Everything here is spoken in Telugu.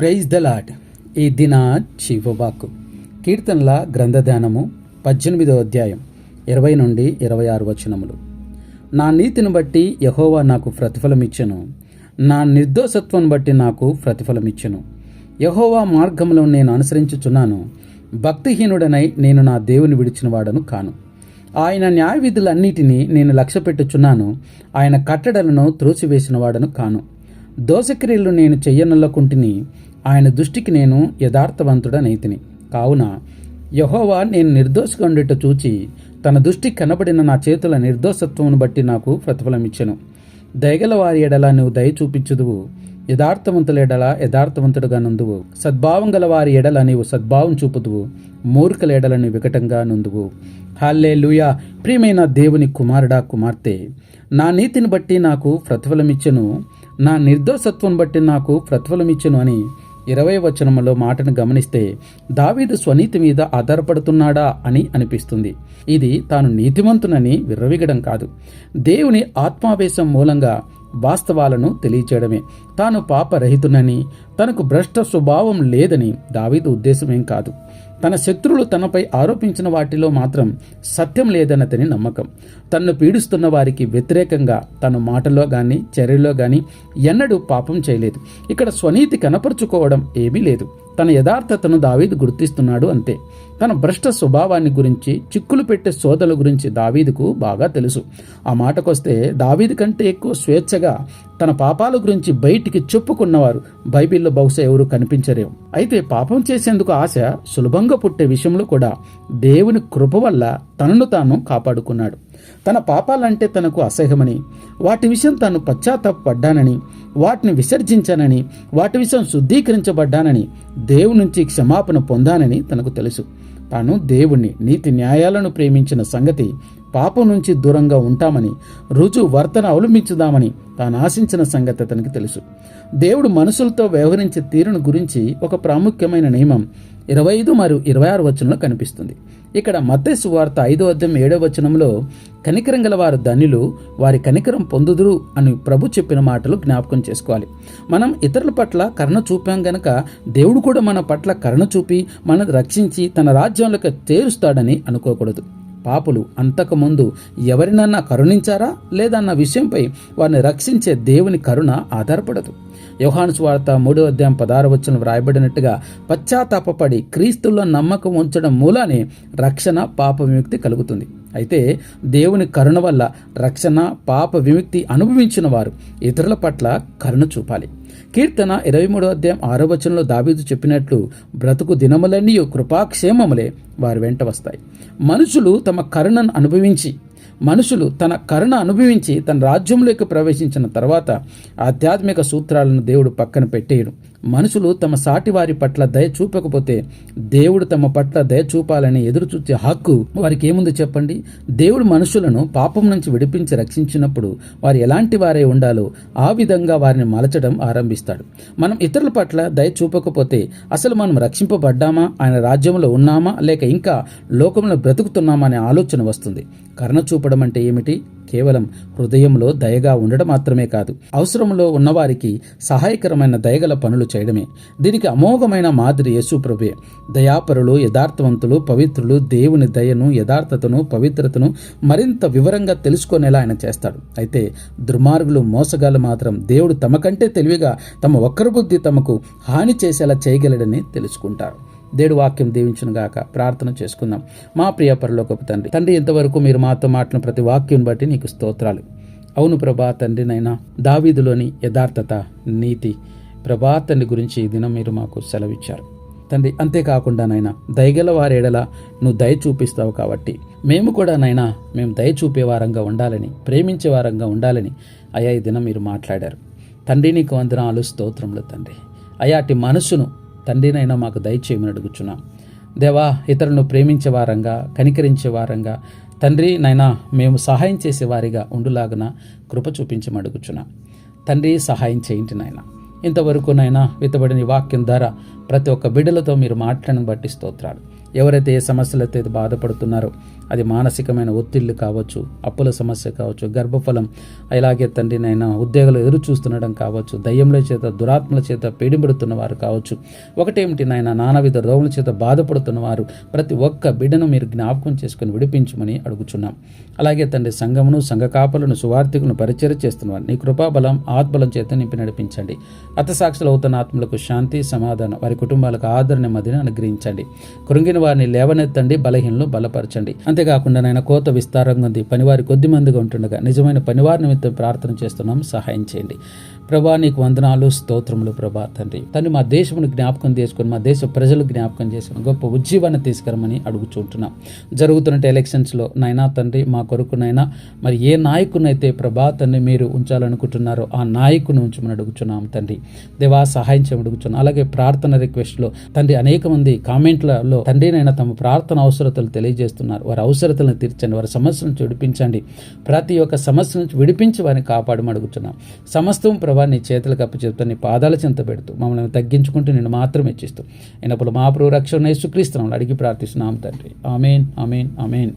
ప్రైజ్ ద లాడ్ ఈ దిన శివవాకు కీర్తనల గ్రంథధ్యానము పద్దెనిమిదో అధ్యాయం ఇరవై నుండి ఇరవై ఆరు వచనములు. నా నీతిని బట్టి యహోవా నాకు ప్రతిఫలమిచ్చను. నా నిర్దోషత్వం బట్టి నాకు ప్రతిఫలమిచ్చెను. యహోవా మార్గంలో నేను అనుసరించుచున్నాను. భక్తిహీనుడనై నేను నా దేవుని విడిచిన వాడను కాను. ఆయన న్యాయ విధులన్నిటినీ నేను లక్ష్యపెట్టుచున్నాను. ఆయన కట్టడలను త్రోసివేసిన వాడను కాను. దోషక్రియలు నేను చెయ్యనల్లకుంటిని ఆయన దృష్టికి నేను యథార్థవంతుడనైతిని. కావున యహోవా నేను నిర్దోషిగా ఉండేట చూచి తన దృష్టికి కనబడిన నా చేతుల నిర్దోషత్వమును బట్టి నాకు ప్రతిఫలమిచ్చెను. దయగల వారి ఎడల నువ్వు దయ చూపించుదువు యథార్థవంతుల ఎడల యథార్థవంతుడుగా నందువు సద్భావం గల వారి ఎడల నీవు సద్భావం చూపుదువు మూర్ఖల ఎడల నీవు వికటంగా నుందువు. హాల్లే లూయా ప్రియమైన దేవుని కుమారుడా కుమార్తె! నా నీతిని బట్టి నాకు ప్రతిఫలమిచ్చెను. నా నిర్దోషత్వం బట్టి నాకు ప్రతిఫలమిచ్చును అని ఇరవై వచనములో మాటను గమనిస్తే దావీదు స్వనీతి మీద ఆధారపడుతున్నాడా అని అనిపిస్తుంది. ఇది తాను నీతిమంతునని విర్రవిగడం కాదు. దేవుని ఆత్మావేశం మూలంగా వాస్తవాలను తెలియచేయడమే. తాను పాపరహితునని తనకు భ్రష్ట స్వభావం లేదని దావీదు ఉద్దేశమేం కాదు. తన శత్రువులు తనపై ఆరోపించిన వాటిలో మాత్రం సత్యం లేదన్నతని నమ్మకం. తన్ను పీడిస్తున్న వారికి వ్యతిరేకంగా తన మాటలో కానీ చర్యలో కానీ ఎన్నడూ పాపం చేయలేదు. ఇక్కడ స్వనీతి కనపరుచుకోవడం ఏమీ లేదు. తన యథార్థతను దావీదు గుర్తిస్తున్నాడు అంతే. తన భ్రష్ట స్వభావాన్ని గురించి చిక్కులు పెట్టే సోదల గురించి దావీదుకు బాగా తెలుసు. ఆ మాటకొస్తే దావీదు కంటే ఎక్కువ స్వేచ్ఛగా తన పాపాల గురించి బయటికి చెప్పుకున్నవారు. బైబిల్లో బహుశా ఎవరు కనిపించరేమో. అయితే పాపం చేసేందుకు ఆశ సులభంగా పుట్టే విషయంలో కూడా దేవుని కృప వల్ల తనను తాను కాపాడుకున్నాడు. తన పాపాలంటే తనకు అసహ్యమని వాటి విషయం తాను పశ్చాత్తాపడ్డానని వాటిని విసర్జించానని వాటి విషయం శుద్ధీకరించబడ్డానని దేవుని నుంచి క్షమాపణ పొందానని తనకు తెలుసు. తాను దేవుణ్ణి నీతి న్యాయాలను ప్రేమించిన సంగతి పాపం నుంచి దూరంగా ఉంటామని రుజు వర్తన అవలంబించుదామని తాను ఆశించిన సంగతి అతనికి తెలుసు. దేవుడు మనుషులతో వ్యవహరించే తీరును గురించి ఒక ప్రాముఖ్యమైన నియమం ఇరవై ఐదు మరియు ఇరవై ఆరు వచనంలో కనిపిస్తుంది. ఇక్కడ మత్తేసు వార్త ఐదో అధ్యాయం ఏడో వచనంలో కనికరం గల వారు ధనులు వారి కనికరం పొందుదురు అని ప్రభు చెప్పిన మాటలు జ్ఞాపకం చేసుకోవాలి. మనం ఇతరుల పట్ల కరుణ చూపాం గనక దేవుడు కూడా మన పట్ల కరుణ చూపి మనల్ని రక్షించి తన రాజ్యంలోకి చేరుస్తాడని అనుకోకూడదు. పాపులు అంతకుముందు ఎవరినన్నా కరుణించారా? లేదన్న విషయంపై వారిని రక్షించే దేవుని కరుణ ఆధారపడదు. యోహాను స్వార్త మూడో అధ్యాయం పదార వచ్చిన వ్రాయబడినట్టుగా పశ్చాత్తాపడి క్రీస్తుల్లో నమ్మకం ఉంచడం మూలానే రక్షణ పాప విముక్తి కలుగుతుంది. అయితే దేవుని కరుణ వల్ల రక్షణ పాప విముక్తి అనుభవించిన వారు ఇతరుల పట్ల కరుణ చూపాలి. కీర్తన ఇరవై మూడో అధ్యాయం ఆరో వచనంలో దాబీదు చెప్పినట్లు బ్రతుకు దినములన్నీ కృపాక్షేమములే వారి వెంట వస్తాయి. మనుషులు తమ కరుణను అనుభవించి మనుషులు తన కరుణ అనుభవించి తన రాజ్యంలోకి ప్రవేశించిన తర్వాత ఆధ్యాత్మిక సూత్రాలను దేవుడు పక్కన పెట్టేయడు. మనుషులు తమ సాటి వారి పట్ల దయ చూపకపోతే దేవుడు తమ పట్ల దయ చూపాలని ఎదురు చూచే హక్కు వారికి ఏముంది చెప్పండి? దేవుడు మనుషులను పాపం నుంచి విడిపించి రక్షించినప్పుడు వారు ఎలాంటి వారే ఉండాలో ఆ విధంగా వారిని మలచడం ఆరంభిస్తాడు. మనం ఇతరుల పట్ల దయ చూపకపోతే అసలు మనం రక్షింపబడ్డామా? ఆయన రాజ్యంలో ఉన్నామా? లేక ఇంకా లోకంలో బ్రతుకుతున్నామా అనే ఆలోచన వస్తుంది. కరుణ చూపడం అంటే ఏమిటి? కేవలం హృదయంలో దయగా ఉండడం మాత్రమే కాదు. అవసరంలో ఉన్నవారికి సహాయకరమైన దయగల పనులు చేయడమే. దీనికి అమోఘమైన మాదిరి యేసుప్రభే దయాపరులు యథార్థవంతులు పవిత్రులు దేవుని దయను యథార్థతను పవిత్రతను మరింత వివరంగా తెలుసుకునేలా ఆయన చేస్తాడు. అయితే దుర్మార్గులు మోసగాళ్ళు మాత్రం దేవుడు తమకంటే తెలివిగా తమ ఒక్కరి బుద్ధి తమకు హాని చేసేలా చేయగలడని తెలుసుకుంటారు. దేడు వాక్యం దీవించును గాక. ప్రార్థన చేసుకుందాం. మా ప్రియ పరలోకపు తండ్రి తండ్రి ఇంతవరకు మీరు మాతో మాట్లాడిన ప్రతి వాక్యం బట్టి నీకు స్తోత్రాలు. అవును ప్రభా తండ్రి నైనా దావీదులోని యథార్థత నీతి ప్రభా తండ్రి గురించి ఈ దినం మీరు మాకు సెలవిచ్చారు. తండ్రి అంతేకాకుండా నైనా దయగల వారేడలా నువ్వు దయ చూపిస్తావు కాబట్టి మేము కూడా నైనా మేము దయ చూపే వారంగా ఉండాలని ప్రేమించే వారంగా ఉండాలని అయా ఈ దినం మీరు మాట్లాడారు. తండ్రి నీకు వందనాలు స్తోత్రములు తండ్రి. అయాటి మనసును తండ్రినైనా మాకు దయచేయమని అడుగుచున్నాం. దేవా ఇతరులను ప్రేమించే వారంగా కనికరించే వారంగా తండ్రి నైనా మేము సహాయం చేసే వారిగా ఉండులాగన కృప చూపించమని అడుగుచున్నాం. తండ్రి సహాయం చేయండి నాయన. ఇంతవరకు నైనా విత్తబడిన వాక్యం ద్వారా ప్రతి ఒక్క బిడ్డలతో మీరు మాట్లాడిన బట్టి స్తోత్రాలు. ఎవరైతే ఏ సమస్యలతో అయితే బాధపడుతున్నారో అది మానసికమైన ఒత్తిళ్ళు కావచ్చు అప్పుల సమస్య కావచ్చు గర్భఫలం అలాగే తండ్రి నైనా ఉద్యోగాలు ఎదురు చూస్తుండడం కావచ్చు దయ్యముల చేత దురాత్మల చేత పీడిబడుతున్న వారు కావచ్చు ఒకటేమిటి నాయన నానావిధ రోగుల చేత బాధపడుతున్న వారు ప్రతి ఒక్క బిడ్డను మీరు జ్ఞాపకం చేసుకుని విడిపించమని అడుగుచున్నాం. అలాగే తండ్రి సంఘమును సంఘ కాపలను సువార్థికులను పరిచయం చేస్తున్నవారు నీ కృపాబలం ఆత్మలం చేత నింపి నడిపించండి. అతసాక్షులు అవుతున్న ఆత్మలకు శాంతి సమాధానం వారి కుటుంబాలకు ఆదరణ మధ్యన అనుగ్రహించండి. కృంగిన వారిని లేవనెత్తండి బలహీనలు బలపరచండి. అంతేకాకుండా నాయన కోత విస్తారంగా ఉంది. పనివారి కొద్ది మందిగా ఉంటుండగా నిజమైన పనివారి నిమిత్తం ప్రార్థన చేస్తున్నాం. సహాయం చేయండి. ప్రభా నీకు వందనాలు స్తోత్రములు ప్రభా తండ్రి. తండ్రి మా దేశమును జ్ఞాపకం చేసుకుని మా దేశ ప్రజలు జ్ఞాపకం చేసుకుని గొప్ప ఉజ్జీవాన్ని తీసుకురమని అడుగుచుంటున్నాం. జరుగుతున్న ఎలక్షన్స్లో నైనా తండ్రి మా కొరకునైనా మరి ఏ నాయకునైతే ప్రభా తండ్రి మీరు ఉంచాలనుకుంటున్నారో ఆ నాయకుని ఉంచమని అడుగుచున్నాం తండ్రి. దేవా సహాయం చేయమని అడుగుచున్నాం. అలాగే ప్రార్థన రిక్వెస్ట్లో తండ్రి అనేక మంది కామెంట్లలో తండ్రినైనా తమ ప్రార్థన అవసరతలు తెలియజేస్తున్నారు. వారి అవసరతలను తీర్చండి. వారి సమస్య నుంచి విడిపించండి. ప్రతి ఒక్క సమస్య నుంచి విడిపించి వారిని కాపాడమడుగుతున్నాం సమస్తం ప్రభా నీ చేతులకు అప్పు నీ పాదాల చింత పెడుతూ మమ్మల్ని తగ్గించుకుంటూ నేను మాత్రం ఇచ్చిస్తూ అయినప్పుడు మా ప్రభు రక్షణ యేసుక్రీస్తున్నాం అడిగి ప్రార్థిస్తున్నాం తండ్రి. Amen amen amen.